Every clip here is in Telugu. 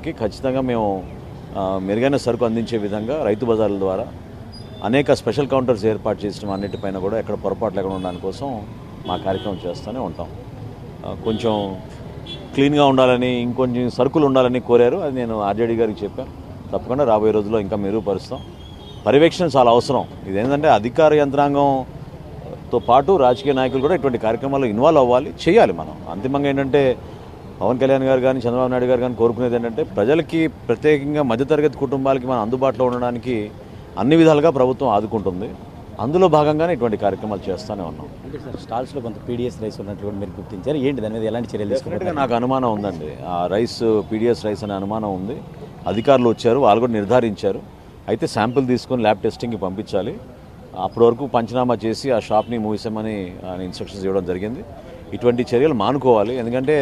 రైతులకి ఖచ్చితంగా మేము మెరుగైన సరుకు అందించే విధంగా రైతు బజార్ల ద్వారా అనేక స్పెషల్ కౌంటర్స్ ఏర్పాటు చేసిన అన్నిటిపైన కూడా ఎక్కడ పొరపాటు లేకుండా ఉండడానికి కోసం మా కార్యక్రమం చేస్తూనే ఉంటాం. కొంచెం క్లీన్గా ఉండాలని ఇంకొంచెం సరుకులు ఉండాలని కోరారు. అది నేను ఆర్జేడీ గారికి చెప్పాను తప్పకుండా రాబోయే రోజుల్లో ఇంకా మెరుగుపరుస్తాం. పర్యవేక్షణ చాలా అవసరం. ఇదేంటంటే అధికార యంత్రాంగంతో పాటు రాజకీయ నాయకులు కూడా ఇటువంటి కార్యక్రమాల్లో ఇన్వాల్వ్ అవ్వాలి చేయాలి మనం. అంతిమంగా ఏంటంటే పవన్ కళ్యాణ్ గారు కానీ చంద్రబాబు నాయుడు గారు కానీ కోరుకునేది ఏంటంటే ప్రజలకి ప్రత్యేకంగా మధ్యతరగతి కుటుంబాలకి మనం అందుబాటులో ఉండడానికి అన్ని విధాలుగా ప్రభుత్వం ఆదుకుంటుంది. అందులో భాగంగానే ఇటువంటి కార్యక్రమాలు చేస్తూనే ఉన్నాం. అంటే సార్ స్టాల్స్లో కొంత పీడిఎస్ రైస్ ఉన్నట్లు కూడా మీరు గుర్తించారు. ఏంటి దాని మీద ఎలాంటి చర్యలు తీసుకుంటారు? నాకు అనుమానం ఉందండి. ఆ రైస్ పీడిఎస్ రైస్ అనే అనుమానం ఉంది. అధికారులు వచ్చారు వాళ్ళు కూడా నిర్ధారించారు. అయితే శాంపిల్ తీసుకొని ల్యాబ్ టెస్టింగ్కి పంపించాలి. అప్పటి వరకు పంచనామా చేసి ఆ షాప్ని మూసేమని ఆయన ఇన్స్ట్రక్షన్స్ ఇవ్వడం జరిగింది. ఇటువంటి చర్యలు మానుకోవాలి. ఎందుకంటే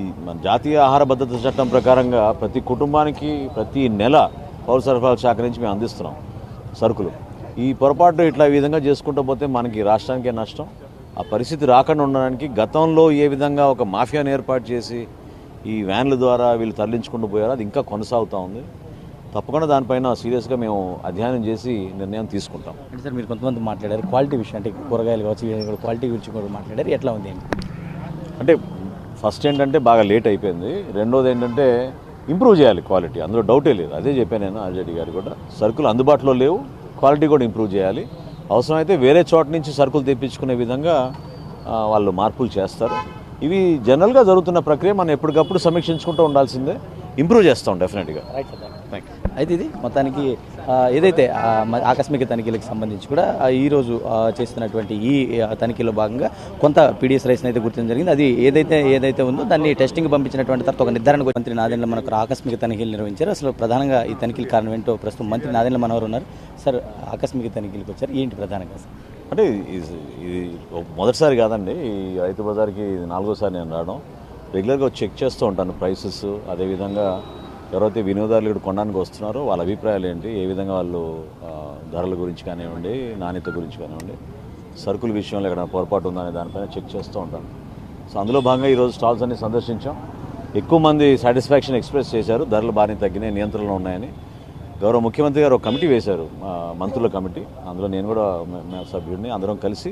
ఈ మన జాతీయ ఆహార భద్రత చట్టం ప్రకారంగా ప్రతి కుటుంబానికి ప్రతి నెల పౌర సరఫరాల శాఖ నుంచి మేము అందిస్తున్నాం సరుకులు. ఈ పొరపాటు ఇట్లా ఈ విధంగా చేసుకుంటూ పోతే మనకి రాష్ట్రానికే నష్టం. ఆ పరిస్థితి రాకుండా ఉండడానికి గతంలో ఏ విధంగా ఒక మాఫియాను ఏర్పాటు చేసి ఈ వ్యాన్ల ద్వారా వీళ్ళు తరలించుకుంటూ పోయారో అది ఇంకా కొనసాగుతూ ఉంది. తప్పకుండా దానిపైన సీరియస్గా మేము అధ్యయనం చేసి నిర్ణయం తీసుకుంటాం. అంటే సార్ మీరు కొంతమంది మాట్లాడారు క్వాలిటీ విషయం అంటే కూరగాయలు కావచ్చు క్వాలిటీ గురించి కూడా మాట్లాడారు. ఎట్లా ఉంది? అంటే ఫస్ట్ ఏంటంటే బాగా లేట్ అయిపోయింది. రెండోది ఏంటంటే ఇంప్రూవ్ చేయాలి క్వాలిటీ. అందులో డౌటే లేదు. అదే చెప్పాను నేను ఆర్జేడీ గారు కూడా. సరుకులు అందుబాటులో లేవు. క్వాలిటీ కూడా ఇంప్రూవ్ చేయాలి. అవసరమైతే వేరే చోట నుంచి సరుకులు తెప్పించుకునే విధంగా వాళ్ళు మార్పులు చేస్తారు. ఇవి జనరల్గా జరుగుతున్న ప్రక్రియ మనం ఎప్పటికప్పుడు సమీక్షించుకుంటూ ఉండాల్సిందే. ఇంప్రూవ్ చేస్తాం డెఫినెట్గా. రైట్ సార్ థ్యాంక్ యూ అయితే ఇది మొత్తానికి ఏదైతే ఆకస్మిక తనిఖీలకు సంబంధించి కూడా ఈరోజు ఈ రోజు చేస్తున్నటువంటి ఈ తనిఖీలో భాగంగా కొంత పీడిఎస్ రైస్ని అయితే గుర్తించడం జరిగింది. అది ఏదైతే ఏదైతే ఉందో దాన్ని టెస్టింగ్ పంపించినటువంటి తర్వాత ఒక నిర్ధారణకు మంత్రి నాదెండ్ల మనకు ఆకస్మిక తనిఖీలు నిర్వహించారు. అసలు ప్రధానంగా ఈ తనిఖీల కారణం ఏంటో ప్రస్తుతం మంత్రి నాదెండ్ల మనోహర్ ఉన్నారు. సార్ ఆకస్మిక తనిఖీలకు వచ్చారు. ఏంటి ప్రధానంగా సార్? అంటే ఇది మొదటిసారి కాదండి. ఈ రైతు బజార్కి నాలుగోసారి నేను రావడం. రెగ్యులర్గా చెక్ చేస్తూ ఉంటాను ప్రైసెస్. అదేవిధంగా ఎవరైతే వినియోగదారులు ఇక్కడ కొనడానికి వస్తున్నారో వాళ్ళ అభిప్రాయాలు ఏంటి? ఏ విధంగా వాళ్ళు ధరల గురించి కానివ్వండి నాణ్యత గురించి కానివ్వండి సరుకుల విషయంలో ఎక్కడ పొరపాటు ఉందనే దానిపైన చెక్ చేస్తూ ఉంటాను సో అందులో భాగంగా ఈరోజు స్టాల్స్ అన్ని సందర్శించాం. ఎక్కువ మంది సాటిస్ఫాక్షన్ ఎక్స్ప్రెస్ చేశారు. ధరలు బాగానే తగ్గినాయి నియంత్రణలో ఉన్నాయని. గౌరవ ముఖ్యమంత్రి గారు ఒక కమిటీ వేశారు మంత్రుల కమిటీ. అందులో నేను కూడా సభ్యుడిని. అందరం కలిసి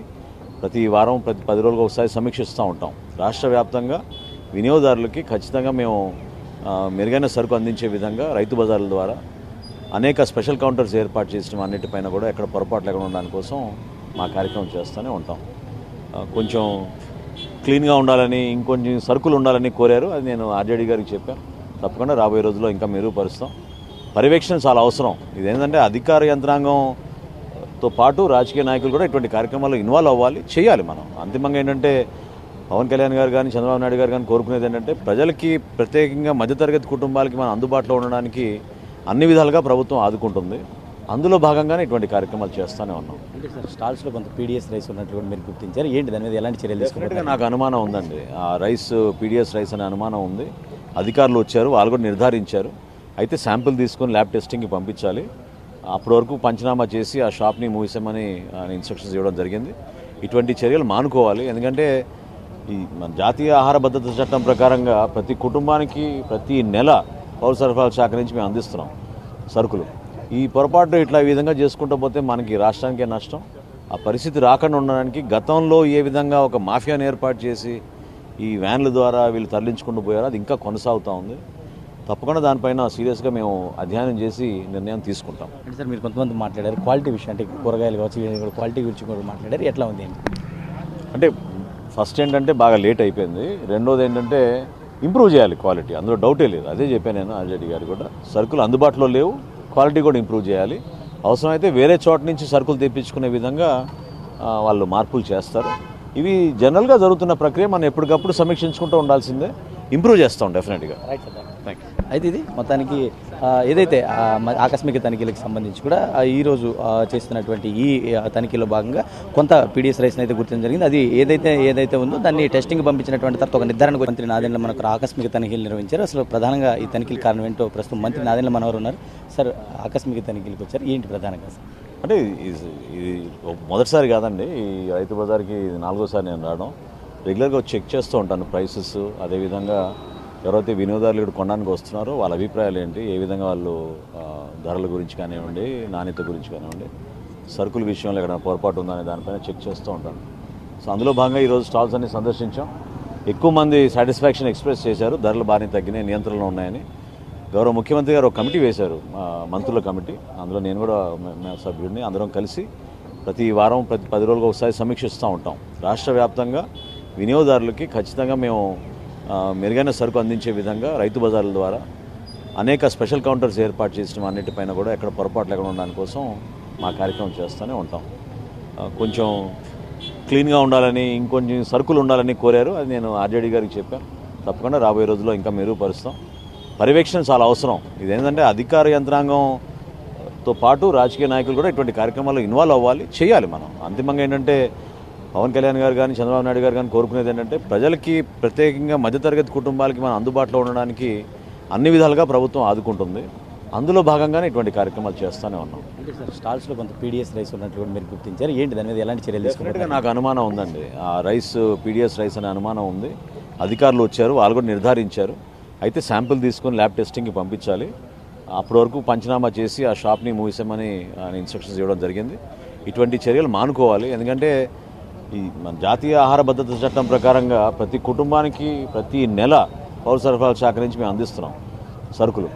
ప్రతి వారం ప్రతి పది రోజులకు ఒకసారి సమీక్షిస్తూ ఉంటాం. రాష్ట్ర వ్యాప్తంగా వినియోగదారులకి ఖచ్చితంగా మేము మెరుగైన సరుకు అందించే విధంగా రైతు బజార్ల ద్వారా అనేక స్పెషల్ కౌంటర్స్ ఏర్పాటు చేసిన అన్నిటిపైన కూడా ఎక్కడ పొరపాటు లేకుండా ఉండడానికి కోసం మా కార్యక్రమం చేస్తూనే ఉంటాం. కొంచెం క్లీన్గా ఉండాలని ఇంకొంచెం సరుకులు ఉండాలని కోరారు. అది నేను ఆర్జేడీ గారికి చెప్పాను. తప్పకుండా రాబోయే రోజుల్లో ఇంకా మెరుగుపరుస్తాం. పర్యవేక్షణ చాలా అవసరం. ఇదేంటంటే అధికార యంత్రాంగంతో పాటు రాజకీయ నాయకులు కూడా ఇటువంటి కార్యక్రమాల్లో ఇన్వాల్వ్ అవ్వాలి. చేయాలి మనం. అంతిమంగా ఏంటంటే పవన్ కళ్యాణ్ గారు కానీ చంద్రబాబు నాయుడు గారు కానీ కోరుకునేది ఏంటంటే ప్రజలకి ప్రత్యేకంగా మధ్యతరగతి కుటుంబాలకి మనం అందుబాటులో ఉండడానికి అన్ని విధాలుగా ప్రభుత్వం ఆదుకుంటుంది. అందులో భాగంగానే ఇటువంటి కార్యక్రమాలు చేస్తూనే ఉన్నాం. అంటే సార్ స్టాల్స్లో కొంత పీడిఎస్ రైస్ ఉన్నట్లు కూడా మీరు గుర్తించారు. ఏంటి దాని మీద ఎలాంటి చర్యలు తీసుకుంటారు? నాకు అనుమానం ఉందండి. ఆ రైస్ పీడిఎస్ రైస్ అనే అనుమానం ఉంది. అధికారులు వచ్చారు వాళ్ళు కూడా నిర్ధారించారు. అయితే శాంపిల్ తీసుకొని ల్యాబ్ టెస్టింగ్కి పంపించాలి. అప్పటి వరకు పంచనామా చేసి ఆ షాప్ని మూసేమని ఇన్స్ట్రక్షన్స్ ఇవ్వడం జరిగింది. ఇటువంటి చర్యలు మానుకోవాలి. ఎందుకంటే ఈ మన జాతీయ ఆహార భద్రత చట్టం ప్రకారంగా ప్రతి కుటుంబానికి ప్రతి నెల పౌర సరఫరాల శాఖ నుంచి మేము అందిస్తున్నాం సరుకులు. ఈ పొరపాటు ఇట్లా ఈ విధంగా చేసుకుంటూ పోతే మనకి రాష్ట్రానికే నష్టం. ఆ పరిస్థితి రాకుండా ఉండడానికి గతంలో ఏ విధంగా ఒక మాఫియాను ఏర్పాటు చేసి ఈ వ్యాన్ల ద్వారా వీళ్ళు తరలించుకుంటూ పోయారో అది ఇంకా కొనసాగుతూ ఉంది. తప్పకుండా దానిపైన సీరియస్గా మేము అధ్యయనం చేసి నిర్ణయం తీసుకుంటాం. అంటే సార్ మీరు కొంతమంది మాట్లాడారు క్వాలిటీ విషయం అంటే కూరగాయలు కావచ్చు క్వాలిటీ గురించి కూడా మాట్లాడారు. ఎట్లా ఉంది? అంటే ఫస్ట్ ఏంటంటే బాగా లేట్ అయిపోయింది. రెండోది ఏంటంటే ఇంప్రూవ్ చేయాలి క్వాలిటీ. అందులో డౌటే లేదు. అదే చెప్పాను నేను ఆర్జేడీ గారు కూడా. సరుకులు అందుబాటులో లేవు. క్వాలిటీ కూడా ఇంప్రూవ్ చేయాలి. అవసరమైతే వేరే చోట నుంచి సరుకులు తెప్పించుకునే విధంగా వాళ్ళు మార్పులు చేస్తారు. ఇవి జనరల్గా జరుగుతున్న ప్రక్రియ మనం ఎప్పటికప్పుడు సమీక్షించుకుంటూ ఉండాల్సిందే. ఇంప్రూవ్ చేస్తాం డెఫినెట్గా. Right sir. థ్యాంక్ యూ అయితే ఇది మొత్తానికి ఏదైతే ఆకస్మిక తనిఖీలకు సంబంధించి కూడా ఈరోజు చేస్తున్నటువంటి ఈ తనిఖీలో భాగంగా కొంత పీడిఎస్ రైస్ని అయితే గుర్తించడం జరిగింది. అది ఏదైతే ఏదైతే ఉందో దాన్ని టెస్టింగ్ పంపించినటువంటి తర్వాత ఒక నిర్ధారణ మంత్రి నాదెండ్ల మనకు ఆకస్మిక తనిఖీలు నిర్వహించారు. అసలు ప్రధానంగా ఈ తనిఖీల కారణం ఏంటో ప్రస్తుతం మంత్రి నాదెండ్ల మనోహర్ ఉన్నారు. సార్ ఆకస్మిక తనిఖీలకు వచ్చారు. ఏంటి ప్రధానంగా సార్? అంటే ఇది మొదటిసారి కాదండి ఈ రైతు బజార్కి నాలుగోసారి నేను రావడం. రెగ్యులర్గా చెక్ చేస్తూ ఉంటాను ప్రైసెస్. అదేవిధంగా ఎవరైతే వినియోగదారులు ఇక్కడ కొనడానికి వస్తున్నారో వాళ్ళ అభిప్రాయాలు ఏంటి? ఏ విధంగా వాళ్ళు ధరల గురించి కానివ్వండి నాణ్యత గురించి కానివ్వండి సరుకుల విషయంలో ఎక్కడ పొరపాటు ఉందనే దానిపైన చెక్ చేస్తూ ఉంటాను. సో అందులో భాగంగా ఈరోజు స్టాల్స్ అన్ని సందర్శించాం. ఎక్కువ మంది సాటిస్ఫాక్షన్ ఎక్స్ప్రెస్ చేశారు. ధరలు బాగానే తగ్గినాయి నియంత్రణలో ఉన్నాయని. గౌరవ ముఖ్యమంత్రి గారు ఒక కమిటీ వేశారు మంత్రుల కమిటీ. అందులో నేను కూడా సభ్యుడిని. అందరం కలిసి ప్రతి వారం ప్రతి పది రోజులకు ఒకసారి సమీక్షిస్తూ ఉంటాం. రాష్ట్ర వ్యాప్తంగా వినియోగదారులకి ఖచ్చితంగా మేము మెరుగైన సరుకు అందించే విధంగా రైతు బజార్ల ద్వారా అనేక స్పెషల్ కౌంటర్స్ ఏర్పాటు చేసిన అన్నిటిపైన కూడా ఎక్కడ పొరపాటు లేకుండా ఉండడానికి కోసం మా కార్యక్రమం చేస్తూనే ఉంటాం. కొంచెం క్లీన్గా ఉండాలని ఇంకొంచెం సరుకులు ఉండాలని కోరారు. అది నేను ఆర్జేడీ గారికి చెప్పాను తప్పకుండా రాబోయే రోజుల్లో ఇంకా మెరుగుపరుస్తాం. పర్యవేక్షణ చాలా అవసరం. ఇదేంటంటే అధికార యంత్రాంగంతో పాటు రాజకీయ నాయకులు కూడా ఇటువంటి కార్యక్రమాల్లో ఇన్వాల్వ్ అవ్వాలి చేయాలి మనం. అంతిమంగా ఏంటంటే పవన్ కళ్యాణ్ గారు కానీ చంద్రబాబు నాయుడు గారు కానీ కోరుకునేది ఏంటంటే ప్రజలకి ప్రత్యేకంగా మధ్యతరగతి కుటుంబాలకి మనం అందుబాటులో ఉండడానికి అన్ని విధాలుగా ప్రభుత్వం ఆదుకుంటుంది. అందులో భాగంగానే ఇటువంటి కార్యక్రమాలు చేస్తూనే ఉన్నాం. అంటే సార్ స్టాల్స్లో కొంత పీడిఎస్ రైస్ ఉన్నట్లు కూడా మీరు గుర్తించారు. ఏంటి దాని మీద ఎలాంటి చర్యలు తీసుకుంటారు? నాకు అనుమానం ఉందండి. ఆ రైస్ పీడిఎస్ రైస్ అనే అనుమానం ఉంది. అధికారులు వచ్చారు వాళ్ళు కూడా నిర్ధారించారు. అయితే శాంపిల్ తీసుకొని ల్యాబ్ టెస్టింగ్కి పంపించాలి. అప్పటి వరకు పంచనామా చేసి ఆ షాప్ని మూసేమని ఆయన ఇన్స్ట్రక్షన్స్ ఇవ్వడం జరిగింది. ఇటువంటి చర్యలు మానుకోవాలి. ఎందుకంటే ఈ మన జాతీయ ఆహార భద్రత చట్టం ప్రకారంగా ప్రతి కుటుంబానికి ప్రతి నెల పౌర సరఫరాల శాఖ నుంచి మేము అందిస్తున్నాం సరుకులు.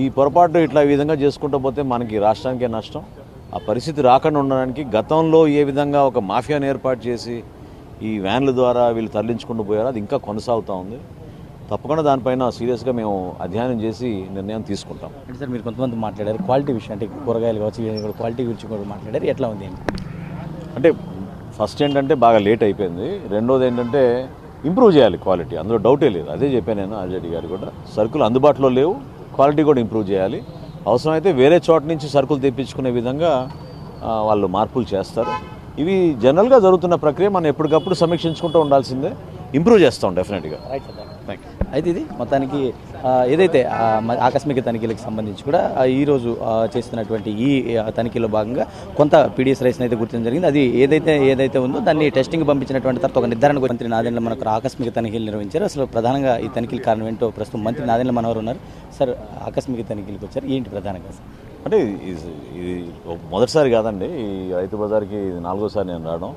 ఈ పొరపాటు ఇట్లా ఈ విధంగా చేసుకుంటూ పోతే మనకి రాష్ట్రానికే నష్టం. ఆ పరిస్థితి రాకుండా ఉండడానికి గతంలో ఏ విధంగా ఒక మాఫియాను ఏర్పాటు చేసి ఈ వ్యాన్ల ద్వారా వీళ్ళు తరలించుకుంటూ పోయారో అది ఇంకా కొనసాగుతూ ఉంది. తప్పకుండా దానిపైన సీరియస్గా మేము అధ్యయనం చేసి నిర్ణయం తీసుకుంటాం. అంటే సార్ మీరు కొంతమంది మాట్లాడారు క్వాలిటీ విషయం అంటే కూరగాయలు కావచ్చు క్వాలిటీ గురించి కూడా మాట్లాడారు ఎట్లా ఉంది? అంటే ఫస్ట్ ఏంటంటే బాగా లేట్ అయిపోయింది. రెండోది ఏంటంటే ఇంప్రూవ్ చేయాలి క్వాలిటీ. అందులో డౌటే లేదు. అదే చెప్పాను నేను ఆర్జేడి గారు కూడా. సరుకులు అందుబాటులో లేవు. క్వాలిటీ కూడా ఇంప్రూవ్ చేయాలి. అవసరమైతే వేరే చోట నుంచి సరుకులు తెప్పించుకునే విధంగా వాళ్ళు మార్పులు చేస్తారు. ఇవి జనరల్గా జరుగుతున్న ప్రక్రియ మనం ఎప్పటికప్పుడు సమీక్షించుకుంటూ ఉండాల్సిందే. ఇంప్రూవ్ చేస్తాం డెఫినెట్గా. థ్యాంక్ యూ అయితే ఇది మొత్తానికి ఏదైతే ఆకస్మిక తనిఖీలకు సంబంధించి కూడా ఈరోజు ఈ రోజు చేస్తున్నటువంటి ఈ తనిఖీలో భాగంగా కొంత పీడిఎస్ రైస్ని అయితే గుర్తించడం జరిగింది. అది ఏదైతే ఏదైతే ఉందో దాన్ని టెస్టింగ్ పంపించినటువంటి తర్వాత ఒక నిర్ధారణ మంత్రి నాదెండ్ల మనకు ఆకస్మిక తనిఖీలు నిర్వహించారు. అసలు ప్రధానంగా ఈ తనిఖీల కారణం ఏంటో ప్రస్తుతం మంత్రి నాదెండ్ల మనోహర్ ఉన్నారు. సార్ ఆకస్మిక తనిఖీలకు వచ్చారు. ఏంటి ప్రధానంగా సార్? అంటే ఇది మొదటిసారి కాదండి. ఈ రైతు బజార్కి నాలుగోసారి నేను రావడం.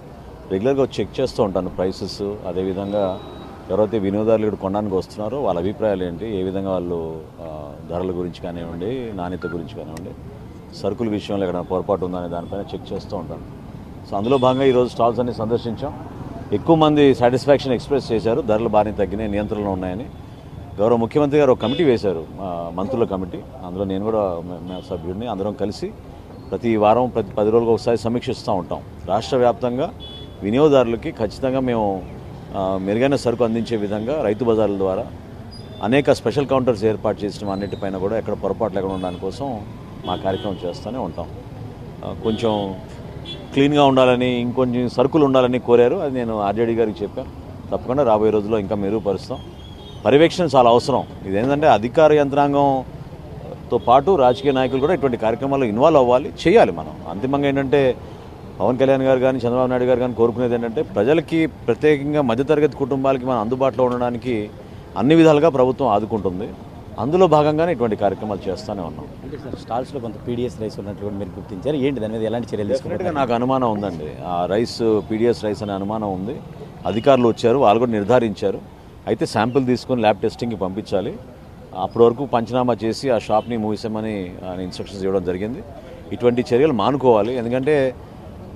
రెగ్యులర్గా చెక్ చేస్తూ ఉంటాను ప్రైసెస్. అదేవిధంగా ఎవరైతే వినియోగదారులు ఇక్కడ కొనడానికి వస్తున్నారో వాళ్ళ అభిప్రాయాలు ఏంటి? ఏ విధంగా వాళ్ళు ధరల గురించి కానివ్వండి నాణ్యత గురించి కానివ్వండి సరుకుల విషయంలో ఎక్కడ పొరపాటు ఉందనే దానిపైన చెక్ చేస్తూ ఉంటాను సో అందులో భాగంగా ఈరోజు స్టాల్స్ అన్ని సందర్శించాం. ఎక్కువ మంది సాటిస్ఫాక్షన్ ఎక్స్ప్రెస్ చేశారు. ధరలు బాగానే తగ్గినాయి నియంత్రణలో ఉన్నాయని. గౌరవ ముఖ్యమంత్రి గారు ఒక కమిటీ వేశారు మంత్రుల కమిటీ. అందులో నేను కూడా సభ్యుడిని. అందరం కలిసి ప్రతి వారం ప్రతి పది రోజులకు ఒకసారి సమీక్షిస్తూ ఉంటాం. రాష్ట్ర వ్యాప్తంగా వినియోగదారులకి ఖచ్చితంగా మేము మెరుగైన సరుకు అందించే విధంగా రైతు బజార్ల ద్వారా అనేక స్పెషల్ కౌంటర్స్ ఏర్పాటు చేసిన అన్నిటిపైన కూడా ఎక్కడ పొరపాటు లేకుండా ఉండడానికి కోసం మా కార్యక్రమం చేస్తూనే ఉంటాం. కొంచెం క్లీన్గా ఉండాలని ఇంకొంచెం సరుకులు ఉండాలని కోరారు. అది నేను ఆర్జేడీ గారికి చెప్పాను. తప్పకుండా రాబోయే రోజుల్లో ఇంకా మెరుగుపరుస్తాం. పర్యవేక్షణ చాలా అవసరం. ఇదేంటంటే అధికార యంత్రాంగంతో పాటు రాజకీయ నాయకులు కూడా ఇటువంటి కార్యక్రమాల్లో ఇన్వాల్వ్ అవ్వాలి. చేయాలి మనం. అంతిమంగా ఏంటంటే పవన్ కళ్యాణ్ గారు కానీ చంద్రబాబు నాయుడు గారు కానీ కోరుకునేది ఏంటంటే ప్రజలకి ప్రత్యేకంగా మధ్యతరగతి కుటుంబాలకి మనం అందుబాటులో ఉండడానికి అన్ని విధాలుగా ప్రభుత్వం ఆదుకుంటుంది. అందులో భాగంగానే ఇటువంటి కార్యక్రమాలు చేస్తూనే ఉన్నాం. అంటే సార్ స్టాల్స్లో కొంత పీడిఎస్ రైస్ ఉన్నట్లు కూడా మీరు గుర్తించారు. ఏంటి దాని మీద ఎలాంటి చర్యలు డెఫినెట్గా నాకు అనుమానం ఉందండి. ఆ రైస్ పీడిఎస్ రైస్ అనే అనుమానం ఉంది. అధికారులు వచ్చారు వాళ్ళు కూడా నిర్ధారించారు. అయితే శాంపిల్ తీసుకొని ల్యాబ్ టెస్టింగ్కి పంపించాలి. అప్పటి వరకు పంచనామా చేసి ఆ షాప్ని మూసేమని ఆయన ఇన్స్ట్రక్షన్స్ ఇవ్వడం జరిగింది. ఇటువంటి చర్యలు మానుకోవాలి. ఎందుకంటే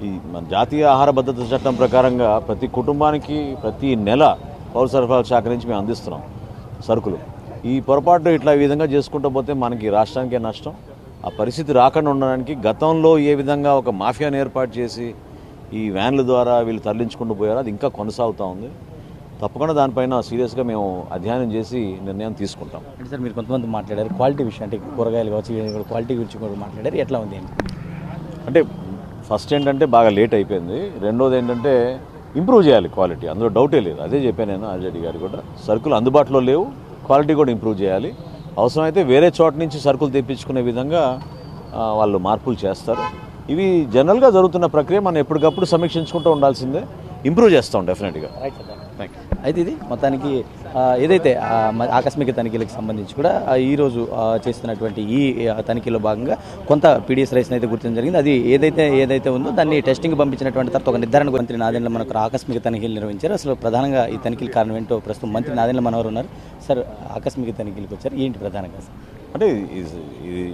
ఈ మన జాతీయ ఆహార భద్రత చట్టం ప్రకారంగా ప్రతి కుటుంబానికి ప్రతి నెల పౌర సరఫరాల శాఖ నుంచి మేము అందిస్తున్నాం సరుకులు. ఈ పొరపాటు ఇట్లా ఈ విధంగా చేసుకుంటూ పోతే మనకి రాష్ట్రానికే నష్టం. ఆ పరిస్థితి రాకుండా ఉండడానికి గతంలో ఏ విధంగా ఒక మాఫియాను ఏర్పాటు చేసి ఈ వ్యాన్ల ద్వారా వీళ్ళు తరలించుకుంటూ పోయారో అది ఇంకా కొనసాగుతూ ఉంది. తప్పకుండా దానిపైన సీరియస్గా మేము అధ్యయనం చేసి నిర్ణయం తీసుకుంటాం. అంటే సార్ మీరు కొంతమంది మాట్లాడారు క్వాలిటీ విషయం అంటే కూరగాయలు కావచ్చు క్వాలిటీ గురించి కూడా మాట్లాడారు. ఎట్లా ఉంది? అంటే ఫస్ట్ ఏంటంటే బాగా లేట్ అయిపోయింది. రెండోది ఏంటంటే ఇంప్రూవ్ చేయాలి క్వాలిటీ. అందులో డౌటే లేదు. అదే చెప్పాను నేను ఆర్జేడీ గారు కూడా. సరుకులు అందుబాటులో లేవు. క్వాలిటీ కూడా ఇంప్రూవ్ చేయాలి. అవసరమైతే వేరే చోట నుంచి సరుకులు తెప్పించుకునే విధంగా వాళ్ళు మార్పులు చేస్తారు. ఇవి జనరల్గా జరుగుతున్న ప్రక్రియ మనం ఎప్పటికప్పుడు సమీక్షించుకుంటూ ఉండాల్సిందే. ఇంప్రూవ్ చేస్తాం డెఫినెట్గా. రైట్ సార్ అయితే ఇది మొత్తానికి ఏదైతే ఆకస్మిక తనిఖీలకు సంబంధించి కూడా ఈరోజు చేస్తున్నటువంటి ఈ తనిఖీలో భాగంగా కొంత పీడిఎస్ రైస్ అయితే గుర్తించడం జరిగింది. అది ఏదైతే ఏదైతే ఉందో దాన్ని టెస్టింగ్ పంపించినటువంటి తర్వాత ఒక నిర్ధారణ మంత్రి నాదెండ్ల మనకు ఆకస్మిక తనిఖీలు నిర్వహించారు. అసలు ప్రధానంగా ఈ తనిఖీల కారణం ఏంటో ప్రస్తుతం మంత్రి నాదెండ్ల మనోహర్ ఉన్నారు. సార్ ఆకస్మిక తనిఖీలకు వచ్చారు. ఏంటి ప్రధానంగా సార్? అంటే ఇది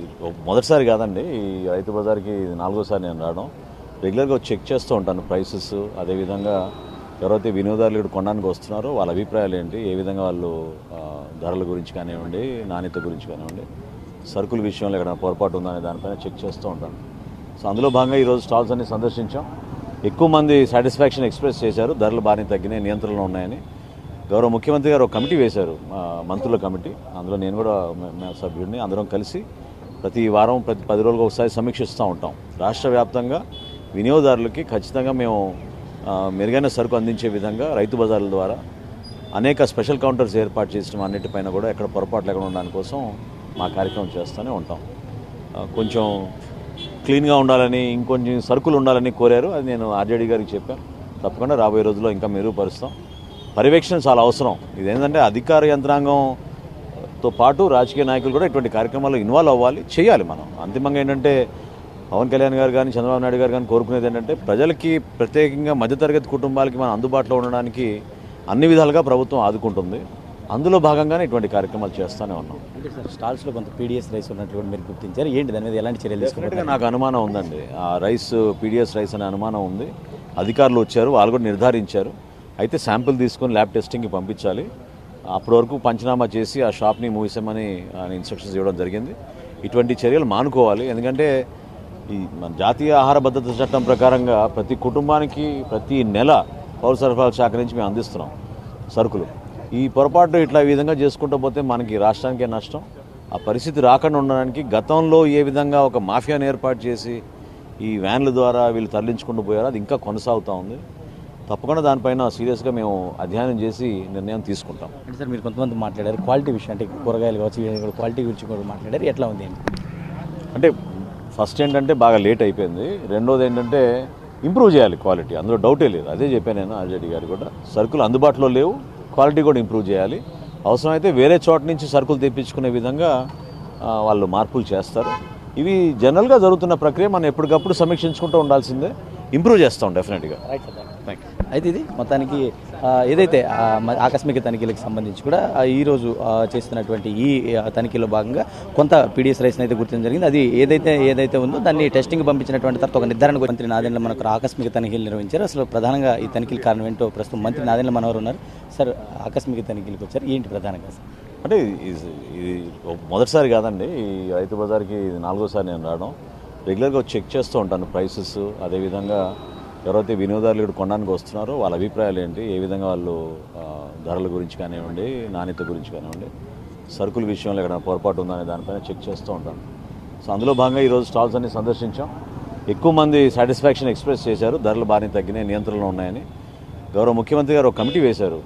మొదటిసారి కాదండి. ఈ రైతు బజార్కి నాలుగోసారి నేను రావడం. రెగ్యులర్గా చెక్ చేస్తూ ఉంటాను ప్రైసెస్. అదేవిధంగా ఎవరైతే వినియోగదారులు ఇక్కడ కొనడానికి వస్తున్నారో వాళ్ళ అభిప్రాయాలు ఏంటి? ఏ విధంగా వాళ్ళు ధరల గురించి కానివ్వండి నాణ్యత గురించి కానివ్వండి సరుకుల విషయంలో ఎక్కడ పొరపాటు ఉందనే దానిపైన చెక్ చేస్తూ ఉంటాను. సో అందులో భాగంగా ఈరోజు స్టాల్స్ అన్ని సందర్శించాం. ఎక్కువ మంది సాటిస్ఫాక్షన్ ఎక్స్ప్రెస్ చేశారు. ధరలు బాగానే తగ్గినాయి నియంత్రణలో ఉన్నాయని. గౌరవ ముఖ్యమంత్రి గారు ఒక కమిటీ వేశారు మంత్రుల కమిటీ. అందులో నేను కూడా సభ్యుడిని. అందరం కలిసి ప్రతి వారం ప్రతి పది రోజులకు ఒకసారి సమీక్షిస్తూ ఉంటాం. రాష్ట్ర వ్యాప్తంగా వినియోగదారులకి ఖచ్చితంగా మేము మెరుగైన సరుకు అందించే విధంగా రైతు బజార్ల ద్వారా అనేక స్పెషల్ కౌంటర్స్ ఏర్పాటు చేసిన అన్నిటిపైన కూడా ఎక్కడ పొరపాటు లేకుండా ఉండడానికి కోసం మా కార్యక్రమం చేస్తూనే ఉంటాం. కొంచెం క్లీన్గా ఉండాలని ఇంకొంచెం సరుకులు ఉండాలని కోరారు. అది నేను ఆర్జేడీ గారికి చెప్పాను. తప్పకుండా రాబోయే రోజుల్లో ఇంకా మెరుగుపరుస్తాం. పర్యవేక్షణ చాలా అవసరం. ఇదేంటంటే అధికార యంత్రాంగంతో పాటు రాజకీయ నాయకులు కూడా ఇటువంటి కార్యక్రమాల్లో ఇన్వాల్వ్ అవ్వాలి చేయాలి మనం. అంతిమంగా ఏంటంటే పవన్ కళ్యాణ్ గారు కానీ చంద్రబాబు నాయుడు గారు కానీ కోరుకునేది ఏంటంటే ప్రజలకి ప్రత్యేకంగా మధ్యతరగతి కుటుంబాలకి మనం అందుబాటులో ఉండడానికి అన్ని విధాలుగా ప్రభుత్వం ఆదుకుంటుంది. అందులో భాగంగానే ఇటువంటి కార్యక్రమాలు చేస్తూనే ఉన్నాం. అంటే సార్ స్టాల్స్లో కొంత పీడిఎస్ రైస్ ఉన్నట్లు కూడా మీరు గుర్తించారు? ఏంటి దాని మీద ఎలాంటి చర్యలు తీసుకుంటారు? నాకు అనుమానం ఉందండి. ఆ రైస్ పీడిఎస్ రైస్ అనే అనుమానం ఉంది. అధికారులు వచ్చారు వాళ్ళు కూడా నిర్ధారించారు. అయితే శాంపిల్ తీసుకొని ల్యాబ్ టెస్టింగ్కి పంపించాలి. అప్పటి వరకు పంచనామా చేసి ఆ షాప్ని మూసేమని ఇన్స్ట్రక్షన్స్ ఇవ్వడం జరిగింది. ఇటువంటి చర్యలు మానుకోవాలి. ఎందుకంటే ఈ మన జాతీయ ఆహార భద్రత చట్టం ప్రకారంగా ప్రతి కుటుంబానికి ప్రతి నెల పౌర సరఫరాల శాఖ నుంచి మేము అందిస్తున్నాం సరుకులు. ఈ పొరపాటు ఇట్లా ఈ విధంగా చేసుకుంటూ పోతే మనకి రాష్ట్రానికే నష్టం. ఆ పరిస్థితి రాకుండా ఉండడానికి గతంలో ఏ విధంగా ఒక మాఫియాను ఏర్పాటు చేసి ఈ వ్యాన్ల ద్వారా వీళ్ళు తరలించుకుంటూ పోయారో అది ఇంకా కొనసాగుతూ ఉంది. తప్పకుండా దానిపైన సీరియస్గా మేము అధ్యయనం చేసి నిర్ణయం తీసుకుంటాం. అంటే సార్ మీరు కొంతమంది మాట్లాడారు క్వాలిటీ విషయం అంటే కూరగాయలు కావచ్చు క్వాలిటీ గురించి కూడా మాట్లాడారు. ఎట్లా ఉంది? అని అంటే ఫస్ట్ ఏంటంటే బాగా లేట్ అయిపోయింది. రెండోది ఏంటంటే ఇంప్రూవ్ చేయాలి క్వాలిటీ. అందులో డౌటే లేదు. అదే చెప్పాను నేను ఆర్జేడీ గారు కూడా. సరుకులు అందుబాటులో లేవు. క్వాలిటీ కూడా ఇంప్రూవ్ చేయాలి. అవసరమైతే వేరే చోట నుంచి సరుకులు తెప్పించుకునే విధంగా వాళ్ళు మార్పులు చేస్తారు. ఇవి జనరల్గా జరుగుతున్న ప్రక్రియ మనం ఎప్పటికప్పుడు సమీక్షించుకుంటూ ఉండాల్సిందే. ఇంప్రూవ్ చేస్తాం డెఫినెట్గా. Right sir. థ్యాంక్ యూ అయితే ఇది మొత్తానికి ఏదైతే ఆకస్మిక తనిఖీలకు సంబంధించి కూడా ఈరోజు చేస్తున్నటువంటి ఈ తనిఖీలో భాగంగా కొంత పీడిఎస్ రైస్ అయితే గుర్తించడం జరిగింది. అది ఏదైతే ఏదైతే ఉందో దాన్ని టెస్టింగ్ పంపించినటువంటి తర్వాత ఒక నిర్ధారణ మంత్రి నాదెండ్ల మనకు ఆకస్మిక తనిఖీలు నిర్వహించారు. అసలు ప్రధానంగా ఈ తనిఖీల కారణం ఏంటో ప్రస్తుతం మంత్రి నాదెండ్ల మనోహర్ ఉన్నారు. సార్ ఆకస్మిక తనిఖీలకు వచ్చారు. ఏంటి ప్రధానంగా సార్? అంటే ఇది మొదటిసారి కాదండి. ఈ రైతు బజార్కి నాలుగోసారి నేను రావడం. రెగ్యులర్గా చెక్ చేస్తూ ఉంటాను ప్రైసెస్. అదేవిధంగా ఎవరైతే వినియోగదారులు ఇక్కడ కొనడానికి వస్తున్నారో వాళ్ళ అభిప్రాయాలు ఏంటి? ఏ విధంగా వాళ్ళు ధరల గురించి కానివ్వండి నాణ్యత గురించి కానివ్వండి సరుకుల విషయంలో ఎక్కడ పొరపాటు ఉందా అనే దానిపైన చెక్ చేస్తూ ఉంటాను సో అందులో భాగంగా ఈరోజు స్టాల్స్ అన్ని సందర్శించాం. ఎక్కువ మంది సాటిస్ఫాక్షన్ ఎక్స్ప్రెస్ చేశారు. ధరలు బాగానే తగ్గినాయి నియంత్రణలో ఉన్నాయని. గౌరవ ముఖ్యమంత్రి గారు ఒక కమిటీ వేశారు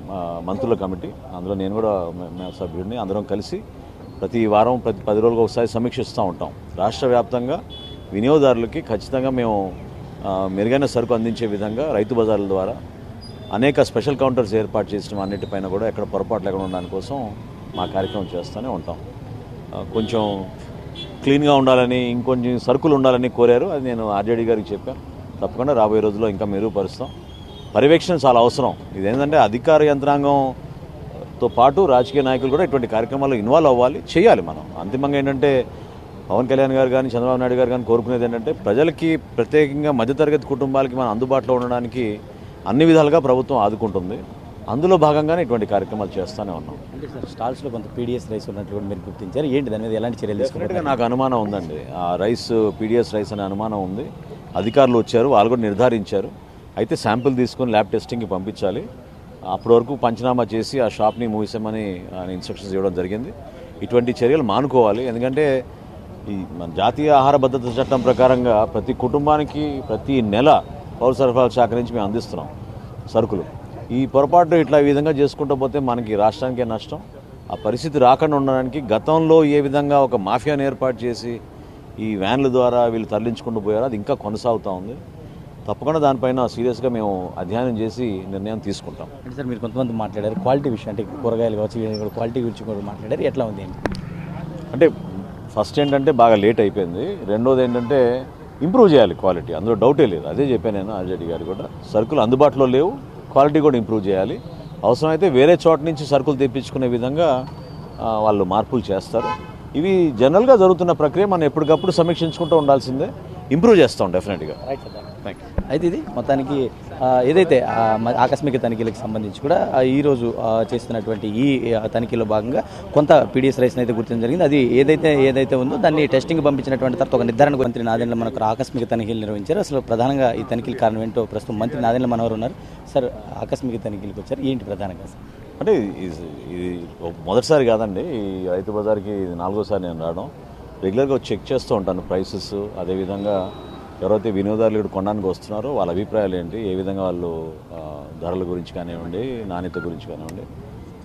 మంత్రుల కమిటీ. అందులో నేను కూడా సభ్యుడిని. అందరం కలిసి ప్రతి వారం ప్రతి పది రోజులకు ఒకసారి సమీక్షిస్తూ ఉంటాం. రాష్ట్ర వ్యాప్తంగా వినియోగదారులకి ఖచ్చితంగా మేము మెరుగైన సరుకు అందించే విధంగా రైతు బజార్ల ద్వారా అనేక స్పెషల్ కౌంటర్స్ ఏర్పాటు చేసిన అన్నిటిపైన కూడా ఎక్కడ పొరపాటు లేకుండా ఉండడానికి కోసం మా కార్యక్రమం చేస్తూనే ఉంటాం. కొంచెం క్లీన్గా ఉండాలని ఇంకొంచెం సరుకులు ఉండాలని కోరారు. అది నేను ఆర్జేడీ గారికి చెప్పాను తప్పకుండా రాబోయే రోజుల్లో ఇంకా మెరుగుపరుస్తాం. పర్యవేక్షణ చాలా అవసరం. ఇదేంటంటే అధికార యంత్రాంగంతో పాటు రాజకీయ నాయకులు కూడా ఇటువంటి కార్యక్రమాల్లో ఇన్వాల్వ్ అవ్వాలి చేయాలి మనం. అంతిమంగా ఏంటంటే పవన్ కళ్యాణ్ గారు కానీ చంద్రబాబు నాయుడు గారు కానీ కోరుకునేది ఏంటంటే ప్రజలకి ప్రత్యేకంగా మధ్యతరగతి కుటుంబాలకి మనం అందుబాటులో ఉండడానికి అన్ని విధాలుగా ప్రభుత్వం ఆదుకుంటుంది. అందులో భాగంగానే ఇటువంటి కార్యక్రమాలు చేస్తూనే ఉన్నాం. అంటే సార్ స్టాల్స్లో కొంత పీడిఎస్ రైస్ ఉన్నట్లు కూడా మీరు గుర్తించారు. ఏంటి దాని మీద ఎలాంటి చర్యలు డెఫినెట్గా నాకు అనుమానం ఉందండి. ఆ రైస్ పీడిఎస్ రైస్ అనే అనుమానం ఉంది. అధికారులు వచ్చారు వాళ్ళు కూడా నిర్ధారించారు. అయితే శాంపిల్ తీసుకొని ల్యాబ్ టెస్టింగ్కి పంపించాలి. అప్పటి వరకు పంచనామా చేసి ఆ షాప్ని మూసేమని ఆయన ఇన్స్ట్రక్షన్స్ ఇవ్వడం జరిగింది. ఇటువంటి చర్యలు మానుకోవాలి. ఎందుకంటే ఈ మన జాతీయ ఆహార భద్రత చట్టం ప్రకారంగా ప్రతి కుటుంబానికి ప్రతి నెల పౌర సరఫరాల శాఖ నుంచి మేము అందిస్తున్నాం సరుకులు. ఈ పొరపాటు ఇట్లా ఈ విధంగా చేసుకుంటూ పోతే మనకి రాష్ట్రానికే నష్టం. ఆ పరిస్థితి రాకుండా ఉండడానికి గతంలో ఏ విధంగా ఒక మాఫియాను ఏర్పాటు చేసి ఈ వ్యాన్ల ద్వారా వీళ్ళు తరలించుకుంటూ పోయారో అది ఇంకా కొనసాగుతూ ఉంది. తప్పకుండా దానిపైన సీరియస్గా మేము అధ్యయనం చేసి నిర్ణయం తీసుకుంటాం. అంటే సార్ మీరు కొంతమంది మాట్లాడారు క్వాలిటీ విషయం అంటే కూరగాయలు కావచ్చు క్వాలిటీ గురించి కూడా మాట్లాడారు. ఎట్లా ఉంది? అంటే ఫస్ట్ ఏంటంటే బాగా లేట్ అయిపోయింది. రెండోది ఏంటంటే ఇంప్రూవ్ చేయాలి క్వాలిటీ. అందులో డౌటే లేదు. అదే చెప్పాను నేను ఆర్జేడి గారు కూడా. సరుకులు అందుబాటులో లేవు. క్వాలిటీ కూడా ఇంప్రూవ్ చేయాలి. అవసరమైతే వేరే చోట నుంచి సరుకులు తెప్పించుకునే విధంగా వాళ్ళు మార్పులు చేస్తారు. ఇవి జనరల్గా జరుగుతున్న ప్రక్రియ మనం ఎప్పటికప్పుడు సమీక్షించుకుంటూ ఉండాల్సిందే. ఇంప్రూవ్ చేస్తాం డెఫినెట్గా. థ్యాంక్ యూ అయితే ఇది మొత్తానికి ఏదైతే ఆకస్మిక తనిఖీలకు సంబంధించి కూడా ఈరోజు ఈ రోజు చేస్తున్నటువంటి ఈ తనిఖీలో భాగంగా కొంత పీడిఎస్ రైస్ని అయితే గుర్తించడం జరిగింది. అది ఏదైతే ఏదైతే ఉందో దాన్ని టెస్టింగ్ పంపించినటువంటి తర్వాత ఒక నిర్ధారణ మంత్రి నాదెండ్ల మనకు ఆకస్మిక తనిఖీలు నిర్వహించారు. అసలు ప్రధానంగా ఈ తనిఖీల కారణం ఏంటో ప్రస్తుతం మంత్రి నాదెండ్ల మనోహర్ ఉన్నారు. సార్ ఆకస్మిక తనిఖీలకు వచ్చారు. ఏంటి ప్రధానంగా సార్? అంటే ఇది మొదటిసారి కాదండి ఈ రైతు బజార్కి నాలుగోసారి నేను రావడం. రెగ్యులర్గా చెక్ చేస్తూ ఉంటాను ప్రైసెస్. అదేవిధంగా ఎవరైతే వినియోగదారులు ఇక్కడ కొనడానికి వస్తున్నారో వాళ్ళ అభిప్రాయాలు ఏంటి? ఏ విధంగా వాళ్ళు ధరల గురించి కానివ్వండి నాణ్యత గురించి కానివ్వండి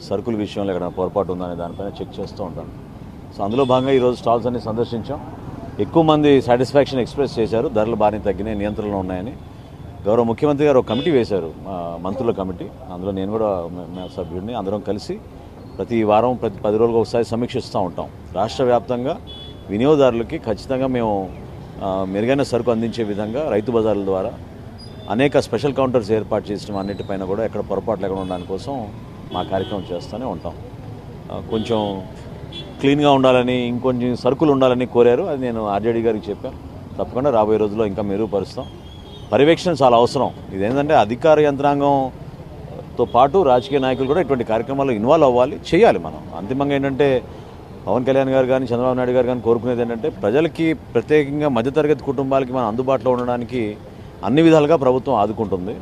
సరుకుల విషయంలో ఎక్కడ పొరపాటు ఉందనే దానిపైన చెక్ చేస్తూ ఉంటాను. సో అందులో భాగంగా ఈరోజు స్టాల్స్ అన్ని సందర్శించాం. ఎక్కువ మంది సాటిస్ఫాక్షన్ ఎక్స్ప్రెస్ చేశారు. ధరలు బాగానే తగ్గినాయి నియంత్రణలో ఉన్నాయని. గౌరవ ముఖ్యమంత్రి గారు ఒక కమిటీ వేశారు మంత్రుల కమిటీ. అందులో నేను కూడా మే- సభ్యుడిని. అందరం కలిసి ప్రతి వారం ప్రతి పది రోజులకు ఒకసారి సమీక్షిస్తూ ఉంటాం. రాష్ట్ర వ్యాప్తంగా వినియోగదారులకి ఖచ్చితంగా మేము మెరుగైన సరుకు అందించే విధంగా రైతు బజార్ల ద్వారా అనేక స్పెషల్ కౌంటర్స్ ఏర్పాటు చేసిన అన్నిటిపైన కూడా ఎక్కడ పొరపాటు లేకుండా ఉండడానికి కోసం మా కార్యక్రమం చేస్తూనే ఉంటాం. కొంచెం క్లీన్గా ఉండాలని ఇంకొంచెం సరుకులు ఉండాలని కోరారు. అది నేను ఆర్జేడీ గారికి చెప్పాను. తప్పకుండా రాబోయే రోజుల్లో ఇంకా మెరుగుపరుస్తాం. పర్యవేక్షణ చాలా అవసరం. ఇదేంటంటే అధికార యంత్రాంగంతో పాటు రాజకీయ నాయకులు కూడా ఇటువంటి కార్యక్రమాల్లో ఇన్వాల్వ్ అవ్వాలి. చేయాలి మనం. అంతిమంగా ఏంటంటే పవన్ కళ్యాణ్ గారు కానీ చంద్రబాబు నాయుడు గారు కానీ కోరుకునేది ఏంటంటే ప్రజలకి ప్రత్యేకంగా మధ్యతరగతి కుటుంబాలకి మనం అందుబాటులో ఉండడానికి అన్ని విధాలుగా ప్రభుత్వం ఆదుకుంటుంది.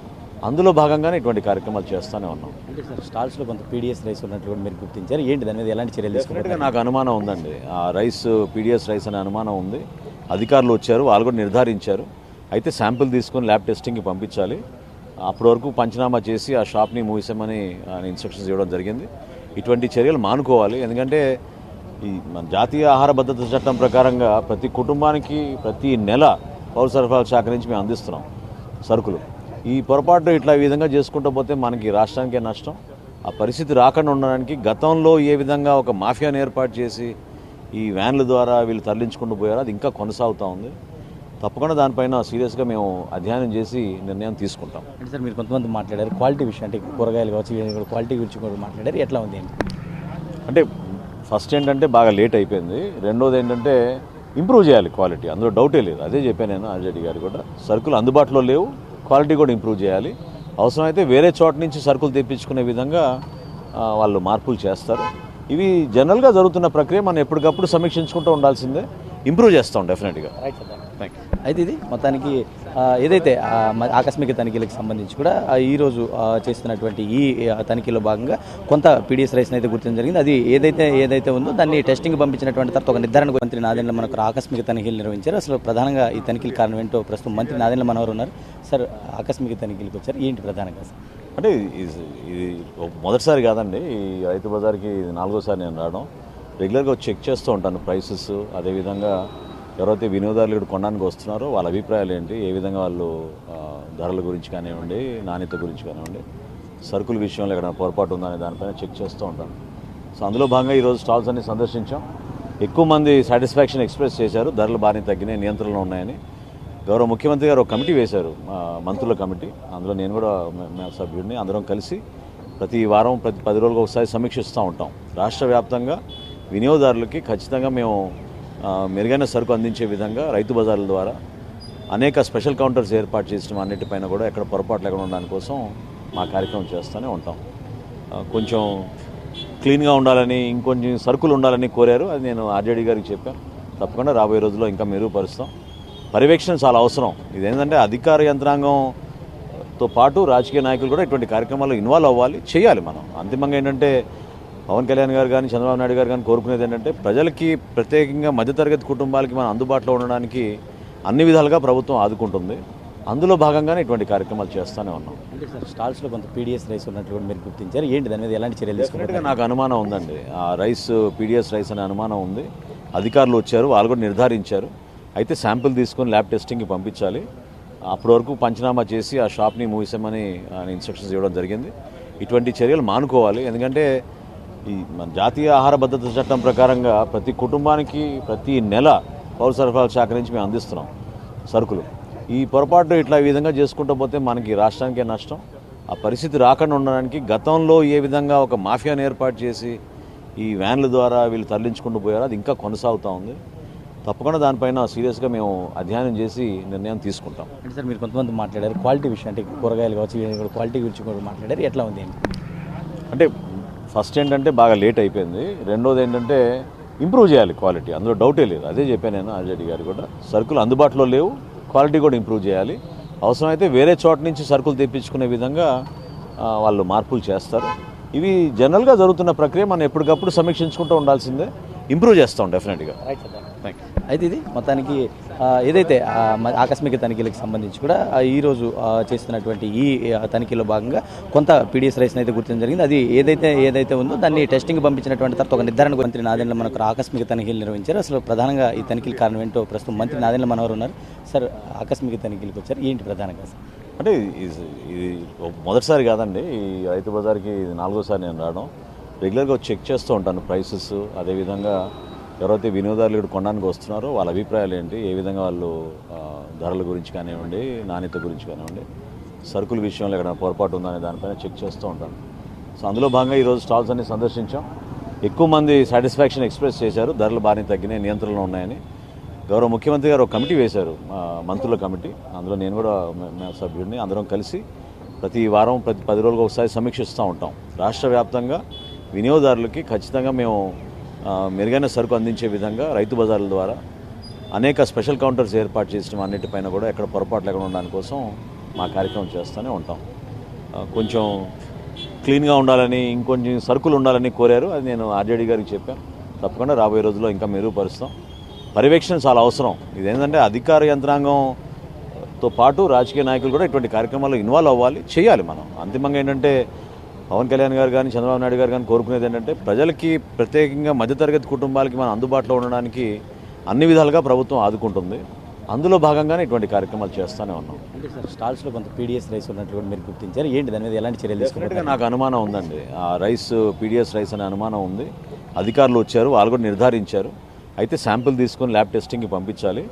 అందులో భాగంగానే ఇటువంటి కార్యక్రమాలు చేస్తూనే ఉన్నాం. అంటే సార్ స్టాల్స్లో కొంత పీడిఎస్ రైస్ ఉన్నట్లు కూడా మీరు గుర్తించారు. ఏంటి దాని మీద ఎలాంటి చర్యలు డెఫినెట్గా నాకు అనుమానం ఉందండి. ఆ రైస్ పీడిఎస్ రైస్ అనే అనుమానం ఉంది. అధికారులు వచ్చారు వాళ్ళు కూడా నిర్ధారించారు. అయితే శాంపిల్ తీసుకొని ల్యాబ్ టెస్టింగ్కి పంపించాలి. అప్పటి వరకు పంచనామా చేసి ఆ షాప్ని మూసేమని ఇన్స్ట్రక్షన్స్ ఇవ్వడం జరిగింది. ఇటువంటి చర్యలు మానుకోవాలి. ఎందుకంటే ఈ మన జాతీయ ఆహార భద్రత చట్టం ప్రకారంగా ప్రతి కుటుంబానికి ప్రతి నెల పౌర సరఫరాల శాఖ నుంచి మేము అందిస్తున్నాం సరుకులు. ఈ పొరపాటు ఇట్లా ఈ విధంగా చేసుకుంటూ పోతే మనకి రాష్ట్రానికే నష్టం. ఆ పరిస్థితి రాకుండా ఉండడానికి గతంలో ఏ విధంగా ఒక మాఫియాను ఏర్పాటు చేసి ఈ వ్యాన్ల ద్వారా వీళ్ళు తరలించుకుంటూ పోయారో అది ఇంకా కొనసాగుతూ ఉంది. తప్పకుండా దానిపైన సీరియస్గా మేము అధ్యయనం చేసి నిర్ణయం తీసుకుంటాం. అంటే సార్ మీరు కొంతమంది మాట్లాడారు క్వాలిటీ విషయం అంటే కూరగాయలు కావచ్చు క్వాలిటీ గురించి కూడా మాట్లాడారు ఎట్లా ఉంది? అంటే ఫస్ట్ ఏంటంటే బాగా లేట్ అయిపోయింది. రెండోది ఏంటంటే ఇంప్రూవ్ చేయాలి క్వాలిటీ. అందులో డౌటే లేదు. అదే చెప్పాను నేను ఆర్జేడి గారు కూడా. సరుకులు అందుబాటులో లేవు. క్వాలిటీ కూడా ఇంప్రూవ్ చేయాలి. అవసరమైతే వేరే చోట నుంచి సరుకులు తెప్పించుకునే విధంగా వాళ్ళు మార్పులు చేస్తారు. ఇవి జనరల్గా జరుగుతున్న ప్రక్రియ మనం ఎప్పటికప్పుడు సమీక్షించుకుంటూ ఉండాల్సిందే. ఇంప్రూవ్ చేస్తాం డెఫినెట్గా. అయితే ఇది మొత్తానికి ఏదైతే ఆకస్మిక తనిఖీలకు సంబంధించి కూడా ఈరోజు చేస్తున్నటువంటి ఈ తనిఖీలో భాగంగా కొంత పీడిఎస్ రైస్ అయితే గుర్తించడం జరిగింది. అది ఏదైతే ఏదైతే ఉందో దాన్ని టెస్టింగ్ పంపించినటువంటి తర్వాత ఒక నిర్ధారణ మంత్రి నాదెండ్ల మనకు ఆకస్మిక తనిఖీలు నిర్వహించారు. అసలు ప్రధానంగా ఈ తనిఖీల కారణం ఏంటో ప్రస్తుతం మంత్రి నాదెండ్ల మనోహర్ ఉన్నారు. సార్ ఆకస్మిక తనిఖీలకు వచ్చారు. ఏంటి ప్రధానంగా సార్? అంటే ఇది మొదటిసారి కాదండి. ఈ రైతు బజార్కి నాలుగోసారి నేను రావడం. రెగ్యులర్గా చెక్ చేస్తూ ఉంటాను ప్రైసెస్. అదేవిధంగా ఎవరైతే వినియోగదారులు ఇక్కడ కొనడానికి వస్తున్నారో వాళ్ళ అభిప్రాయాలు ఏంటి? ఏ విధంగా వాళ్ళు ధరల గురించి కానివ్వండి నాణ్యత గురించి కానివ్వండి సరుకుల విషయంలో ఎక్కడ పొరపాటు ఉందనే దానిపైన చెక్ చేస్తూ ఉంటాను సో అందులో భాగంగా ఈరోజు స్టాల్స్ అన్ని సందర్శించాం. ఎక్కువ మంది సాటిస్ఫాక్షన్ ఎక్స్ప్రెస్ చేశారు. ధరలు బాగానే తగ్గినాయి నియంత్రణలో ఉన్నాయని. గౌరవ ముఖ్యమంత్రి గారు ఒక కమిటీ వేశారు మంత్రుల కమిటీ. అందులో నేను కూడా సభ్యుడిని. అందరం కలిసి ప్రతి వారం ప్రతి పది రోజులకు ఒకసారి సమీక్షిస్తూ ఉంటాం. రాష్ట్ర వ్యాప్తంగా వినియోగదారులకి ఖచ్చితంగా మేము మెరుగైన సరుకు అందించే విధంగా రైతు బజార్ల ద్వారా అనేక స్పెషల్ కౌంటర్స్ ఏర్పాటు చేసిన అన్నిటిపైన కూడా ఎక్కడ పొరపాటు లేకుండా ఉండడానికి కోసం మా కార్యక్రమం చేస్తూనే ఉంటాం. కొంచెం క్లీన్గా ఉండాలని ఇంకొంచెం సరుకులు ఉండాలని కోరారు. అది నేను ఆర్జేడీ గారికి చెప్పాను. తప్పకుండా రాబోయే రోజుల్లో ఇంకా మెరుగుపరుస్తాం. పర్యవేక్షణ చాలా అవసరం. ఇదేంటంటే అధికార యంత్రాంగంతో పాటు రాజకీయ నాయకులు కూడా ఇటువంటి కార్యక్రమాల్లో ఇన్వాల్వ్ అవ్వాలి. చేయాలి మనం. అంతిమంగా ఏంటంటే పవన్ కళ్యాణ్ గారు కానీ చంద్రబాబు నాయుడు గారు కానీ కోరుకునేది ఏంటంటే ప్రజలకి ప్రత్యేకంగా మధ్యతరగతి కుటుంబాలకి మనం అందుబాటులో ఉండడానికి అన్ని విధాలుగా ప్రభుత్వం ఆదుకుంటుంది. అందులో భాగంగానే ఇటువంటి కార్యక్రమాలు చేస్తూనే ఉన్నాం. అంటే సార్ స్టాల్స్లో కొంత పీడిఎస్ రైస్ ఉన్నట్లు కూడా మీరు గుర్తించారు? ఏంటి దాని మీద ఎలాంటి చర్యలు డెఫినెట్గా నాకు అనుమానం ఉందండి. ఆ రైస్ పీడిఎస్ రైస్ అనే అనుమానం ఉంది. అధికారులు వచ్చారు వాళ్ళు కూడా నిర్ధారించారు. అయితే శాంపిల్ తీసుకొని ల్యాబ్ టెస్టింగ్కి పంపించాలి. అప్పటి వరకు పంచనామా చేసి ఆ షాప్ని మూసేమని ఇన్స్ట్రక్షన్స్ ఇవ్వడం జరిగింది. ఇటువంటి చర్యలు మానుకోవాలి. ఎందుకంటే ఈ మన జాతీయ ఆహార భద్రత చట్టం ప్రకారంగా ప్రతి కుటుంబానికి ప్రతి నెల పౌర సరఫరాల శాఖ నుంచి మేము అందిస్తున్నాం సరుకులు. ఈ పొరపాటు ఇట్లా ఈ విధంగా చేసుకుంటూ పోతే మనకి రాష్ట్రానికే నష్టం. ఆ పరిస్థితి రాకుండా ఉండడానికి గతంలో ఏ విధంగా ఒక మాఫియాను ఏర్పాటు చేసి ఈ వ్యాన్ల ద్వారా వీళ్ళు తరలించుకుంటూ పోయారో అది ఇంకా కొనసాగుతూ ఉంది. తప్పకుండా దానిపైన సీరియస్గా మేము అధ్యయనం చేసి నిర్ణయం తీసుకుంటాం. అంటే సార్ మీరు కొంతమంది మాట్లాడారు క్వాలిటీ విషయం అంటే కూరగాయలు కావచ్చు క్వాలిటీ గురించి కూడా మాట్లాడారు. ఎట్లా ఉంది? అంటే ఫస్ట్ ఏంటంటే బాగా లేట్ అయిపోయింది. రెండోది ఏంటంటే ఇంప్రూవ్ చేయాలి క్వాలిటీ. అందులో డౌటే లేదు. అదే చెప్పాను నేను ఆర్జేడి గారు కూడా. సరుకులు అందుబాటులో లేవు. క్వాలిటీ కూడా ఇంప్రూవ్ చేయాలి. అవసరమైతే వేరే చోట నుంచి సరుకులు తెప్పించుకునే విధంగా వాళ్ళు మార్పులు చేస్తారు. ఇవి జనరల్గా జరుగుతున్న ప్రక్రియ మనం ఎప్పటికప్పుడు సమీక్షించుకుంటూ ఉండాల్సిందే. ఇంప్రూవ్ చేస్తాం డెఫినెట్గా. అయితే ఇది మొత్తానికి ఏదైతే ఆకస్మిక తనిఖీలకు సంబంధించి కూడా ఈరోజు చేస్తున్నటువంటి ఈ తనిఖీలో భాగంగా కొంత పీడిఎస్ రైస్ని అయితే గుర్తించడం జరిగింది. అది ఏదైతే ఏదైతే ఉందో దాన్ని టెస్టింగ్ పంపించినటువంటి తర్వాత ఒక నిర్ధారణ మంత్రి నాదెండ్ల మనకు ఆకస్మిక తనిఖీలు నిర్వహించారు. అసలు ప్రధానంగా ఈ తనిఖీల కారణం ఏంటో ప్రస్తుతం మంత్రి నాదెండ్ల మనోహర్ ఉన్నారు. సార్ ఆకస్మిక తనిఖీలకు వచ్చారు. ఏంటి ప్రధానంగా సార్? అంటే ఇది మొదటిసారి కాదండి. ఈ రైతు బజార్కి నాలుగోసారి నేను రావడం. రెగ్యులర్గా చెక్ చేస్తూ ఉంటాను ప్రైసెస్. అదేవిధంగా ఎవరైతే వినియోగదారులు ఇక్కడ కొనడానికి వస్తున్నారో వాళ్ళ అభిప్రాయాలు ఏంటి? ఏ విధంగా వాళ్ళు ధరల గురించి కానివ్వండి నాణ్యత గురించి కానివ్వండి సరుకుల విషయంలో ఎక్కడ పొరపాటు ఉందనే దానిపైన చెక్ చేస్తూ ఉంటాను. సో అందులో భాగంగా ఈరోజు స్టాల్స్ అన్ని సందర్శించాం. ఎక్కువ మంది సాటిస్ఫాక్షన్ ఎక్స్ప్రెస్ చేశారు. ధరలు బాగానే తగ్గినాయి నియంత్రణలో ఉన్నాయని. గౌరవ ముఖ్యమంత్రి గారు ఒక కమిటీ వేశారు మంత్రుల కమిటీ. అందులో నేను కూడా సభ్యుడిని. అందరం కలిసి ప్రతి వారం ప్రతి పది రోజులకు ఒకసారి సమీక్షిస్తూ ఉంటాం. రాష్ట్ర వ్యాప్తంగా వినియోగదారులకి ఖచ్చితంగా మేము మెరుగైన సరుకు అందించే విధంగా రైతు బజార్ల ద్వారా అనేక స్పెషల్ కౌంటర్స్ ఏర్పాటు చేసిన అన్నిటిపైన కూడా ఎక్కడ పొరపాటు లేకుండా ఉండడానికి కోసం మా కార్యక్రమం చేస్తూనే ఉంటాం. కొంచెం క్లీన్గా ఉండాలని ఇంకొంచెం సరుకులు ఉండాలని కోరారు. అది నేను ఆర్జేడీ గారికి చెప్పాను. తప్పకుండా రాబోయే రోజుల్లో ఇంకా మెరుగుపరుస్తాం. పర్యవేక్షణ చాలా అవసరం. ఇదేంటంటే అధికార యంత్రాంగంతో పాటు రాజకీయ నాయకులు కూడా ఇటువంటి కార్యక్రమాల్లో ఇన్వాల్వ్ అవ్వాలి చేయాలి మనం. అంతిమంగా ఏంటంటే పవన్ కళ్యాణ్ గారు కానీ చంద్రబాబు నాయుడు గారు కానీ కోరుకునేది ఏంటంటే ప్రజలకి ప్రత్యేకంగా మధ్యతరగతి కుటుంబాలకి మనం అందుబాటులో ఉండడానికి అన్ని విధాలుగా ప్రభుత్వం ఆదుకుంటుంది. అందులో భాగంగానే ఇటువంటి కార్యక్రమాలు చేస్తూనే ఉన్నాం. అంటే సార్ స్టాల్స్లో కొంత పీడిఎస్ రైస్ ఉన్నట్లు కూడా మీరు గుర్తించారు. ఏంటి దాని మీద ఎలాంటి చర్యలు తీసుకుంటారు నాకు అనుమానం ఉందండి. ఆ రైస్ పీడిఎస్ రైస్ అనే అనుమానం ఉంది. అధికారులు వచ్చారు వాళ్ళు కూడా నిర్ధారించారు. అయితే శాంపిల్ తీసుకొని ల్యాబ్ టెస్టింగ్కి పంపించాలి.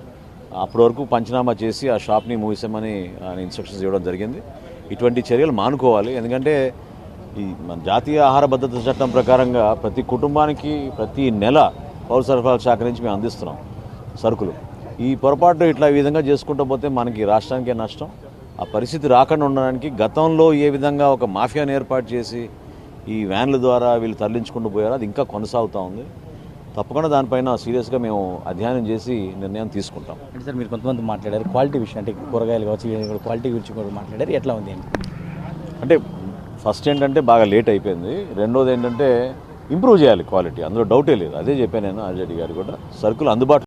అప్పటి వరకు పంచనామా చేసి ఆ షాప్ని మూసేమని ఆయన ఇన్స్ట్రక్షన్స్ ఇవ్వడం జరిగింది. ఇటువంటి చర్యలు మానుకోవాలి. ఎందుకంటే ఈ మన జాతీయ ఆహార భద్రత చట్టం ప్రకారంగా ప్రతి కుటుంబానికి ప్రతి నెల పౌర సరఫరాల శాఖ నుంచి మేము అందిస్తున్నాం సరుకులు. ఈ పొరపాటు ఇట్లా ఈ విధంగా చేసుకుంటూ పోతే మనకి రాష్ట్రానికే నష్టం. ఆ పరిస్థితి రాకుండా ఉండడానికి గతంలో ఏ విధంగా ఒక మాఫియాను ఏర్పాటు చేసి ఈ వ్యాన్ల ద్వారా వీళ్ళు తరలించుకుంటూ పోయారో అది ఇంకా కొనసాగుతూ ఉంది. తప్పకుండా దానిపైన సీరియస్గా మేము అధ్యయనం చేసి నిర్ణయం తీసుకుంటాం. అంటే సార్ మీరు కొంతమంది మాట్లాడారు క్వాలిటీ విషయం అంటే కూరగాయలు కావచ్చు క్వాలిటీ గురించి కూడా మాట్లాడారు. ఎట్లా ఉంది? అంటే ఫస్ట్ ఏంటంటే బాగా లేట్ అయిపోయింది. రెండోది ఏంటంటే ఇంప్రూవ్ చేయాలి క్వాలిటీ. అందులో డౌటే లేదు. అదే చెప్పాను నేను ఆర్జేడీ గారు కూడా. సరుకులు అందుబాటులో